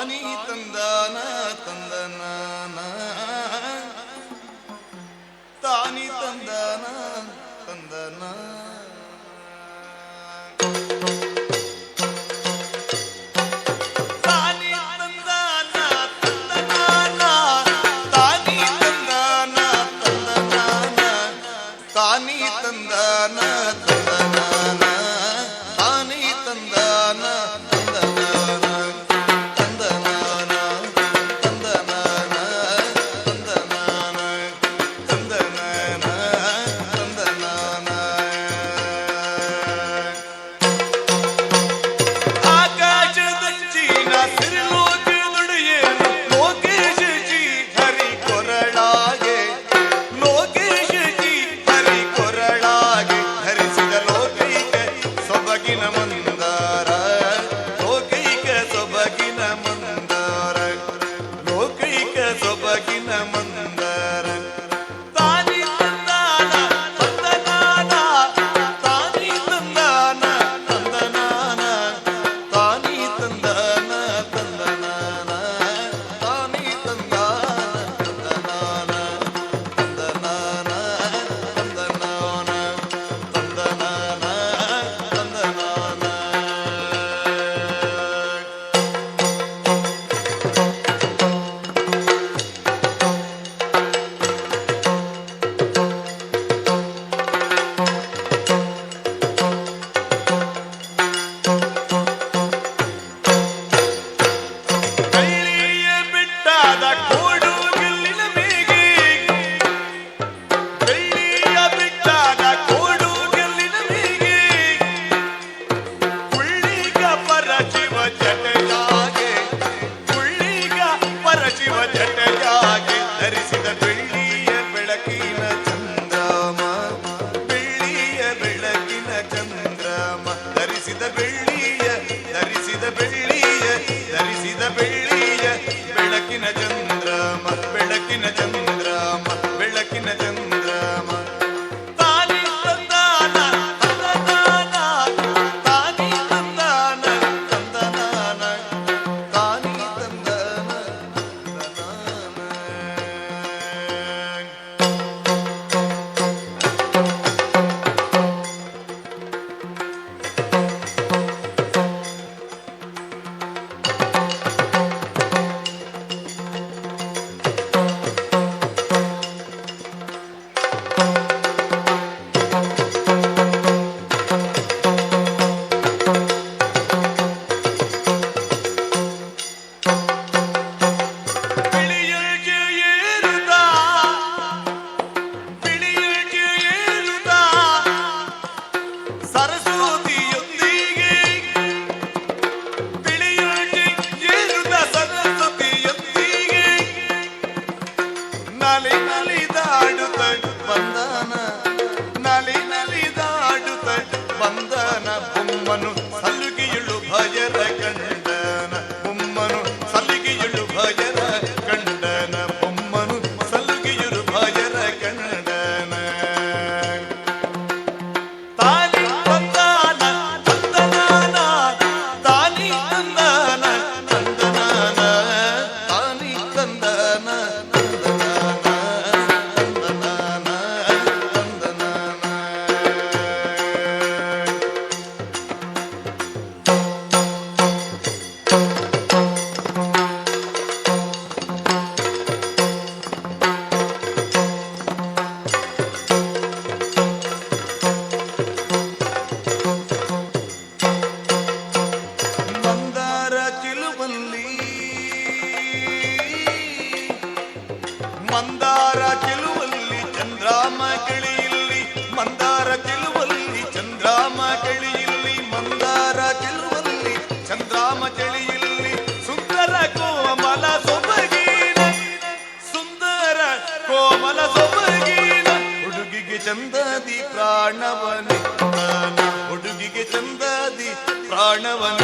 தானி தந்தான தந்தனான. தானி தந்தான தந்தனா. தந்தான தந்தான தானே தந்தான. I know. ಮಂದಾರ ಗೆಲುವಲ್ಲಿ ಚಂದ್ರಾಮ ಗೆಳೆಯಲ್ಲಿ ಮಂದಾರ ಗೆಲುವಲ್ಲಿ ಚಂದ್ರಾಮ ಗೆಳೆಯಲ್ಲಿ ಮಂದಾರ ಗೆಲುವಲ್ಲಿ ಚಂದ್ರಾಮ ಗೆಳೆಯಲ್ಲಿ ಸುಂದರ ಕೋಮಲ ಸೊಬಗಿನ, ಸುಂದರ ಕೋಮಲ ಸೊಬಗಿನ, ಹುಡುಗಿಗೆ ಚಂದದಿ ಪ್ರಾಣವನ ಹುಡುಗಿಗೆ ಚಂದದಿ ಪ್ರಾಣವನ